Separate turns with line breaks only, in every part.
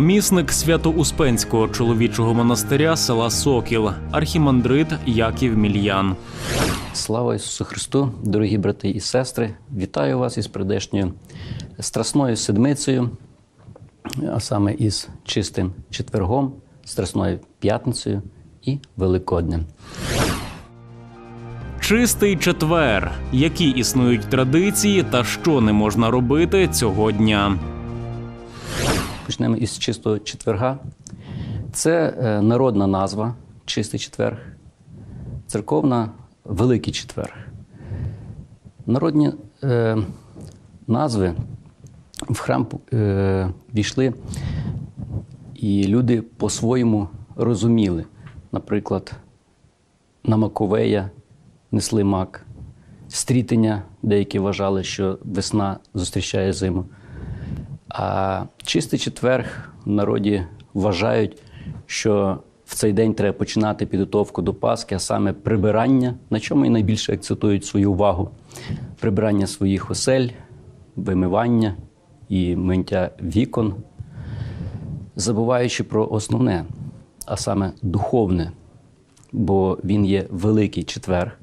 Намісник Свято-Успенського чоловічого монастиря села Сокіл, архімандрит Яків Мільян.
Слава Ісусу Христу, дорогі брати і сестри! Вітаю вас із прийдешньою Страсною Седмицею, а саме із чистим четвергом, Страсною п'ятницею і Великоднем.
Чистий четвер. Які існують традиції та що не можна робити цього дня?
Почнемо із чистого четверга. Це е, народна назва Чистий четверг, церковна Великий четверг. Народні е, назви в храм е, війшли, і люди по-своєму розуміли. Наприклад, на Маковея несли мак, стрітення, деякі вважали, що весна зустрічає зиму. А чистий четверг в народі вважають, що в цей день треба починати підготовку до Пасхи, а саме прибирання, на чому і найбільше акцентують свою увагу: прибирання своїх осель, вимивання і миття вікон, забуваючи про основне, а саме духовне, бо він є великий четверг.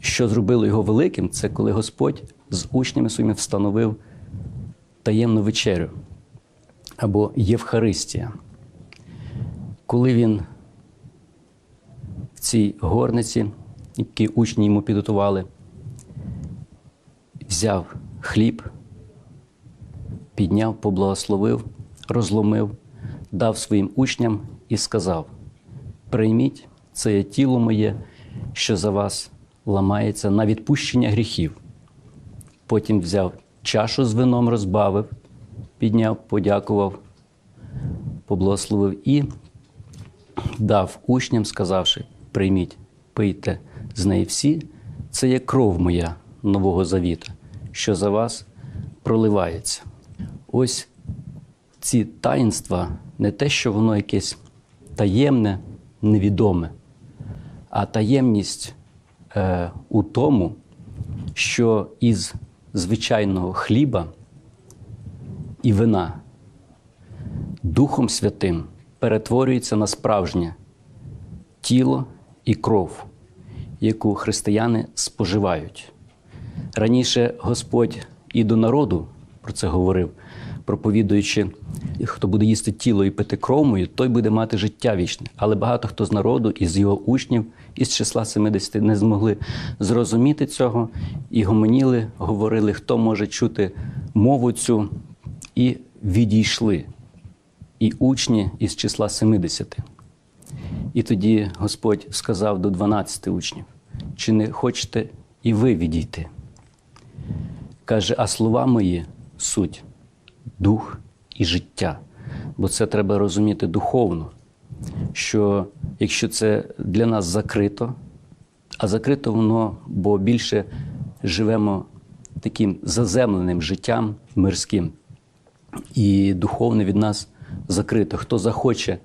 Що зробило його великим, це коли Господь з учнями своїми встановив таємну вечерю або Євхаристія. Коли він в цій горниці, які учні йому підготували, взяв хліб, підняв, поблагословив, розломив, дав своїм учням і сказав: Прийміть, це тіло моє, що за вас ламається на відпущення гріхів. Потім взяв чашу з вином, розбавив, підняв, подякував, поблагословив і дав учням, сказавши: прийміть, пийте з неї всі, це є кров моя нового завіта, що за вас проливається. Ось ці таїнства не те, що воно якесь таємне, невідоме, а таємність е, у тому, що із звичайного хліба і вина Духом Святим перетворюється на справжнє тіло і кров, яку християни споживають. Раніше Господь і до народу про це говорив, проповідуючи, хто буде їсти тіло і пити кров мою, той буде мати життя вічне. Але багато хто з народу, із його учнів, із числа 70 не змогли зрозуміти цього і гомоніли, говорили, хто може чути мову цю, і відійшли. І учні із числа 70. І тоді Господь сказав до 12 учнів: чи не хочете і ви відійти? Каже, а слова мої суть дух і життя. Бо це треба розуміти духовно, що якщо це для нас закрито, а закрито воно, бо більше живемо таким заземленим життям мирським, і духовне від нас закрито. Хто захоче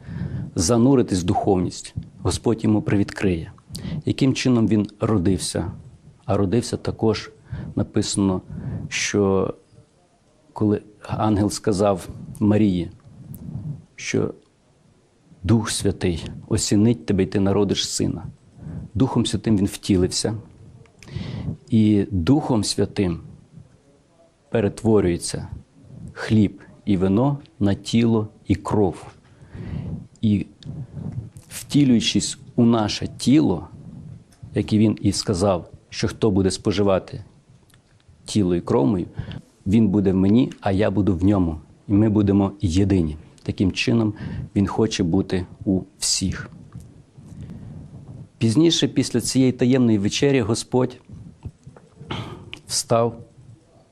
зануритись в духовність, Господь йому привідкриє. Яким чином він родився? А родився також написано, що коли ангел сказав Марії, що Дух Святий осінить тебе, і ти народиш сина. Духом Святим він втілився, і Духом Святим перетворюється хліб і вино на тіло і кров. І втілюючись у наше тіло, як і він і сказав, що хто буде споживати тіло і кров мою, він буде в мені, а я буду в ньому. І ми будемо єдині. Таким чином, він хоче бути у всіх. Пізніше, після цієї таємної вечері, Господь встав,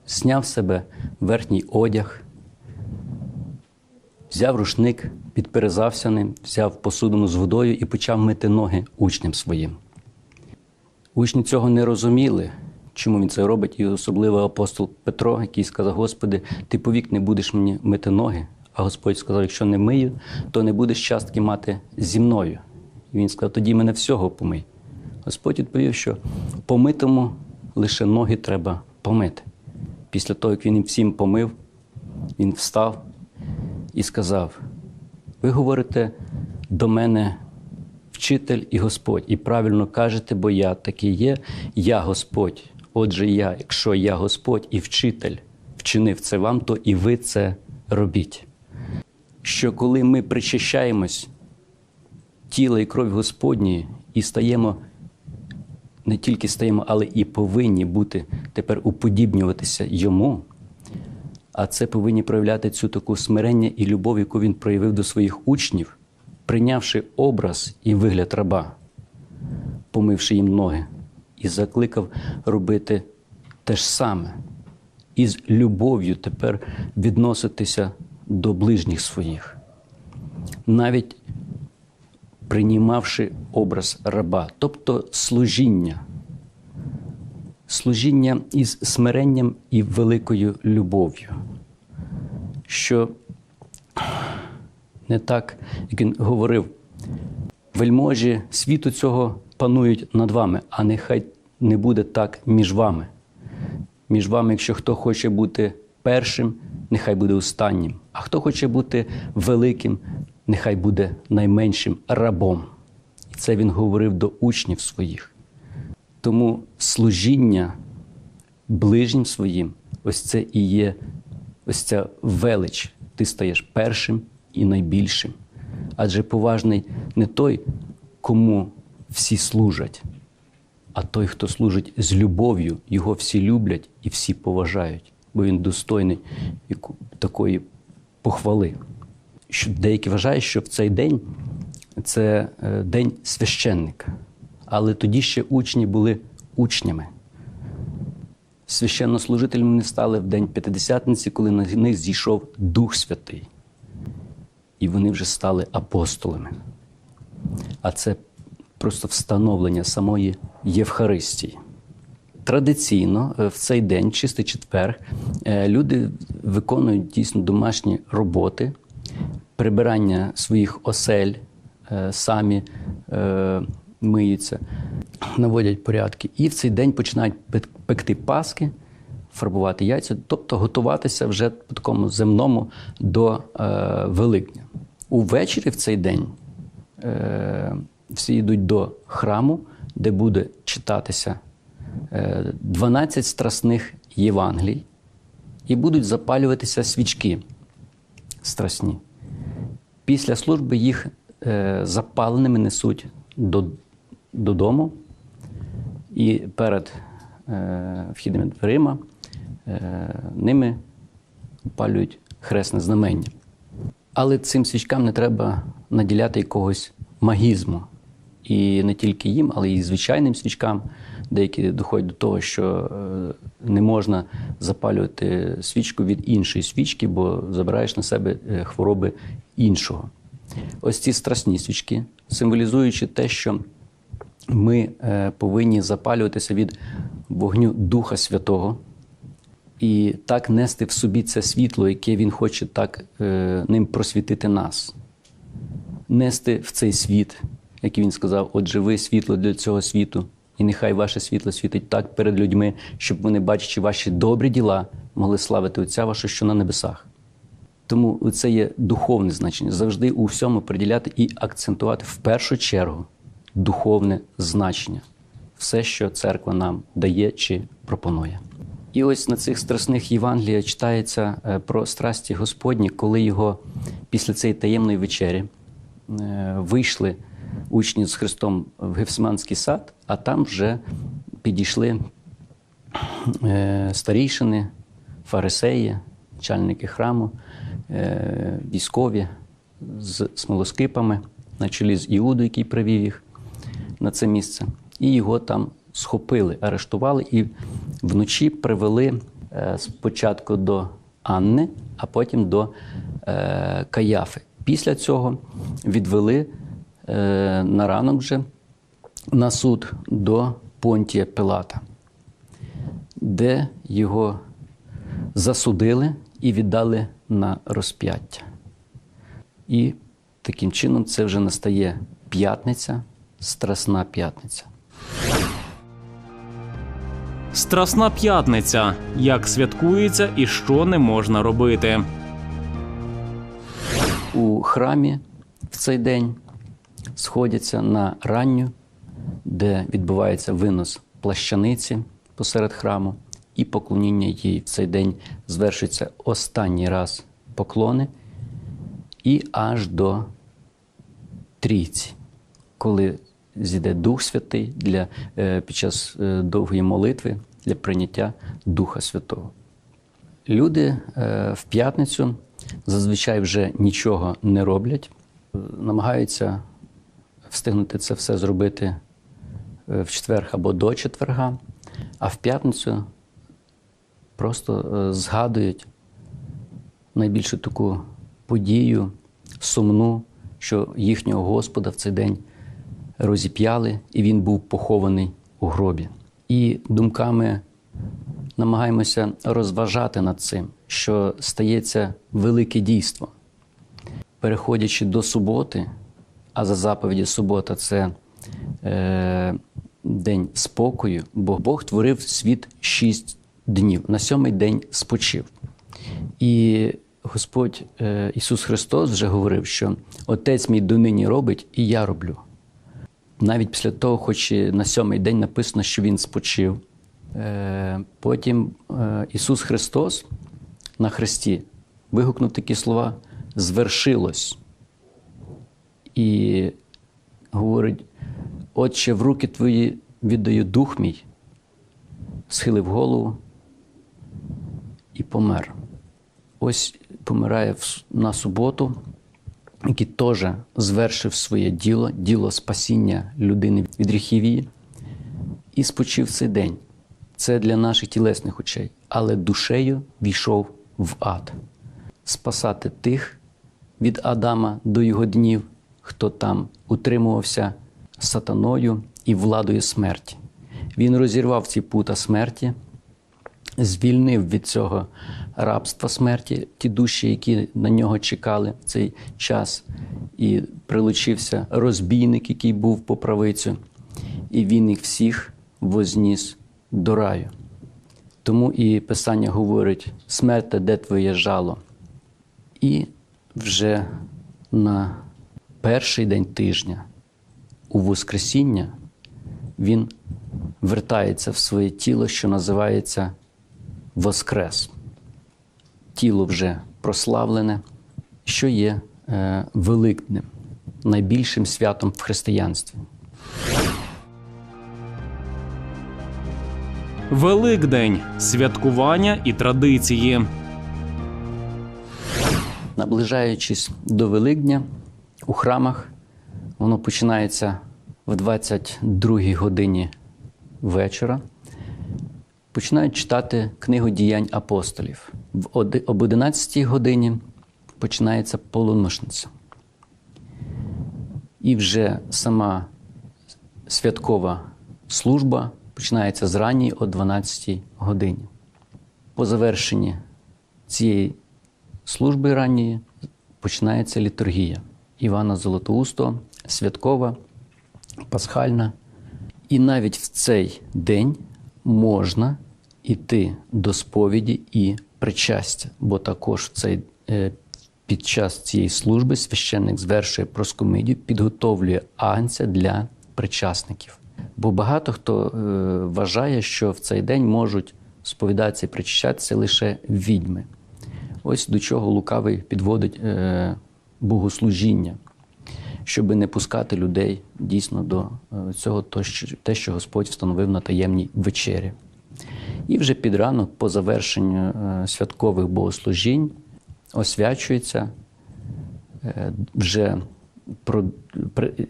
зняв з себе верхній одяг, взяв рушник, підперезався ним, взяв посудину з водою і почав мити ноги учням своїм. Учні цього не розуміли, чому він це робить, і особливо апостол Петро, який сказав: Господи, ти повік не будеш мені мити ноги. А Господь сказав: якщо не мию, то не будеш частки мати зі мною. І він сказав: тоді мене всього помий. Господь відповів, що помитому лише ноги треба помити. Після того, як він їм всім помив, він встав і сказав: Ви говорите до мене вчитель і Господь, і правильно кажете, бо я такий є, я Господь. Отже, я, якщо я Господь і вчитель вчинив це вам, то і ви це робіть. Що коли ми причащаємось тіла і кров Господньої і стаємо, не тільки стаємо, але і повинні бути тепер уподібнюватися йому. А це повинні проявляти цю таку смирення і любов, яку він проявив до своїх учнів, прийнявши образ і вигляд раба, помивши їм ноги, і закликав робити те ж саме, і з любов'ю тепер відноситися до ближніх своїх. Навіть приймавши образ раба, тобто служіння, служіння із смиренням і великою любов'ю, що не так, як він говорив, вельможі світу цього панують над вами, а нехай не буде так між вами. Між вами, якщо хто хоче бути першим, нехай буде останнім. А хто хоче бути великим, нехай буде найменшим рабом. І це він говорив до учнів своїх. Тому служіння ближнім своїм, ось це і є ось ця велич. Ти стаєш першим і найбільшим. Адже поважний не той, кому всі служать, а той, хто служить з любов'ю, його всі люблять і всі поважають, бо він достойний такої похвали. Що деякі вважають, що в цей день це е, день священника. Але тоді ще учні були учнями. Священнослужителями вони стали в день П'ятидесятниці, коли на них зійшов Дух Святий. І вони вже стали апостолами. А це просто встановлення самої Євхаристії. Традиційно е, в цей день, чистий четвер, е, люди виконують дійсно домашні роботи, прибирання своїх осель, е, самі миються, наводять порядки. І в цей день починають пекти паски, фарбувати яйця, тобто готуватися вже по такому земному до Великдня. Увечері в цей день всі йдуть до храму, де буде читатися е, 12 страсних Євангелій, і будуть запалюватися свічки страсні. Після служби їх е, запаленими несуть додому, і перед е, вхідними дверима е, ними опалюють хресне знамення. Але цим свічкам не треба наділяти якогось магізму. І не тільки їм, але й звичайним свічкам, деякі доходять до того, що е, не можна запалювати свічку від іншої свічки, бо забираєш на себе е, хвороби іншого. Ось ці страсні свічки, символізуючи те, що ми е, повинні запалюватися від вогню Духа Святого і так нести в собі це світло, яке він хоче так ним просвітити нас, нести в цей світ, як він сказав, отже, ви світло для цього світу, і нехай ваше світло світить так перед людьми, щоб вони, бачачи ваші добрі діла, могли славити Отця вашого, що на небесах. Тому це є духовне значення. Завжди у всьому приділяти і акцентувати в першу чергу духовне значення, все, що церква нам дає чи пропонує. І ось на цих страсних Євангелія читається е, про страсті Господні, коли його після цієї таємної вечері е, вийшли учні з Христом в Гефсиманський сад, а там вже підійшли е, старійшини, фарисеї, начальники храму, е, військові з смолоскипами на чолі з Іудою, який привів їх на це місце. І його там схопили, арештували і вночі привели е, спочатку до Анни, а потім до Каяфи. Після цього відвели на ранок вже на суд до Понтія Пилата, де його засудили і віддали на розп'яття. І таким чином це вже настає п'ятниця, страсна п'ятниця.
Страсна п'ятниця. Як святкується і що не можна робити.
У храмі в цей день сходяться на ранню, де відбувається винос плащаниці посеред храму, і поклоніння їй в цей день звершується останній раз поклони, і аж до трійці, коли зійде Дух Святий для, е, під час е, довгої молитви для прийняття Духа Святого. Люди е, в п'ятницю зазвичай вже нічого не роблять, намагаються встигнути це все зробити е, в четвер або до четверга, а в п'ятницю просто е, згадують найбільшу таку подію, сумну, що їхнього Господа в цей день розіп'яли, і він був похований у гробі. І думками намагаємося розважати над цим, що стається велике дійство. Переходячи до суботи, а за заповіді субота це е, день спокою, бо Бог творив світ шість днів. На сьомий день спочив. І Господь е, Ісус Христос вже говорив, що Отець мій донині робить, і я роблю. Навіть після того, хоч і на сьомий день написано, що Він спочив. Е, Потім е, Ісус Христос на хресті вигукнув такі слова: звершилось. І говорить: Отче, в руки твої віддаю дух мій, схилив голову і помер. Ось помирає на суботу, який теж звершив своє діло, діло спасіння людини від гріхівії, і спочив цей день. Це для наших тілесних очей, але душею війшов в ад. Спасати тих від Адама до його днів, хто там утримувався сатаною і владою смерті. Він розірвав ці пута смерті, звільнив від цього рабства смерті ті душі, які на нього чекали в цей час, і прилучився розбійник, який був по правицю, і він їх всіх возніс до раю. Тому і Писання говорить: смерте, де твоє жало? І вже на перший день тижня, у Воскресіння, він вертається в своє тіло, що називається Воскрес. Тіло вже прославлене, що є е, великним, найбільшим святом в християнстві.
Великдень святкування і традиції.
Наближаючись до Великдня у храмах, воно починається в 22 годині вечора. Починають читати книгу діянь апостолів. Об 11 годині починається полуношниця. І вже сама святкова служба починається з ранньої о 12 годині. По завершенні цієї служби ранньої починається літургія Івана Золотоустого, святкова, пасхальна. І навіть в цей день можна йти до сповіді і причастя, бо також цей, е, під час цієї служби священник звершує проскомидію, підготовлює агнця для причасників. Бо багато хто е, вважає, що в цей день можуть сповідатися і причащатися лише відьми. Ось до чого лукавий підводить е, богослужіння, щоб не пускати людей дійсно до е, цього, те, що Господь встановив на таємній вечері. І вже під ранок, по завершенню е, святкових богослужінь, освячується е, вже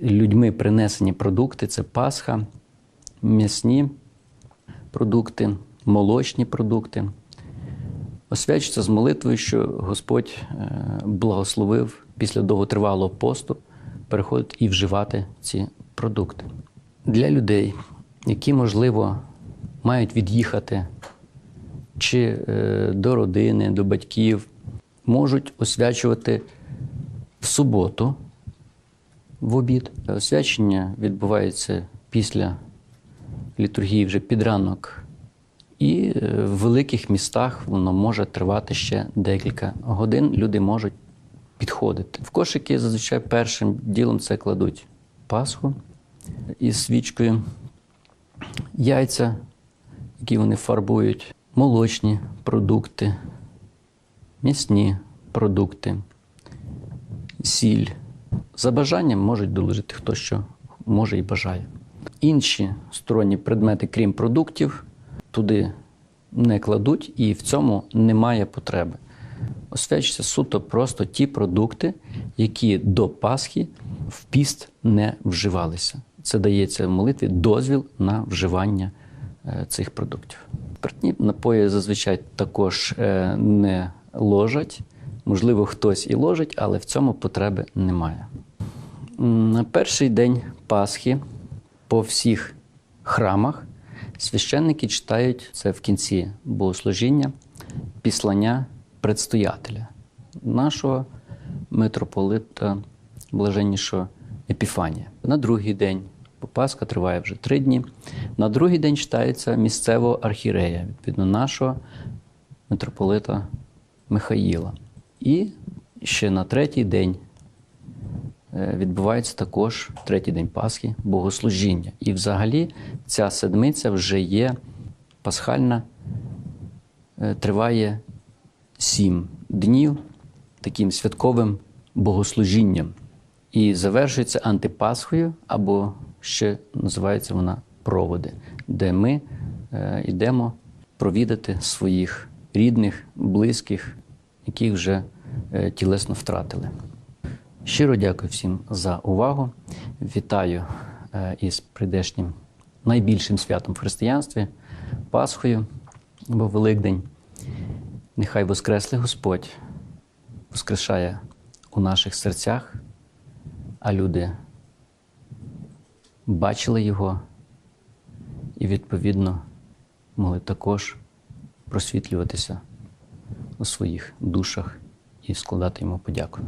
людьми принесені продукти це Пасха, м'ясні продукти, молочні продукти. Освячується з молитвою, що Господь благословив після довготривалого посту переходити і вживати ці продукти. Для людей, які, можливо, мають від'їхати чи е, до родини, до батьків, можуть освячувати в суботу в обід. Освячення відбувається після літургії вже під ранок. І е, в великих містах воно може тривати ще декілька годин. Люди можуть підходити. В кошики зазвичай першим ділом це кладуть пасху із свічкою, яйця, які вони фарбують, молочні продукти, м'ясні продукти, сіль. За бажанням можуть доложити хто що може і бажає. Інші сторонні предмети, крім продуктів, туди не кладуть, і в цьому немає потреби. Освячуються суто просто ті продукти, які до Пасхи в піст не вживалися. Це дається в молитві дозвіл на вживання е, цих продуктів. Спиртні напої зазвичай також е, не ложать. Можливо, хтось і ложить, але в цьому потреби немає. На перший день Пасхи по всіх храмах священники читають це в кінці богослужіння післання предстоятеля нашого митрополита блаженнішого Епіфанія. На другий день, Пасха триває вже три дні. На другий день читається місцевого архірея, відповідно, нашого митрополита Михаїла. І ще на третій день е, відбувається також третій день Пасхи, богослужіння. І взагалі ця седмиця вже є пасхальна, е, триває сім днів таким святковим богослужінням. І завершується антипасхою, або ще називається вона проводи, де ми е, йдемо провідати своїх рідних, близьких, яких вже е, тілесно втратили. Щиро дякую всім за увагу. Вітаю е, із прийдешнім найбільшим святом в християнстві Пасхою або Великдень. Нехай Воскреслий Господь воскрешає у наших серцях, а люди бачили Його і, відповідно, могли також просвітлюватися у своїх душах і складати йому подяку.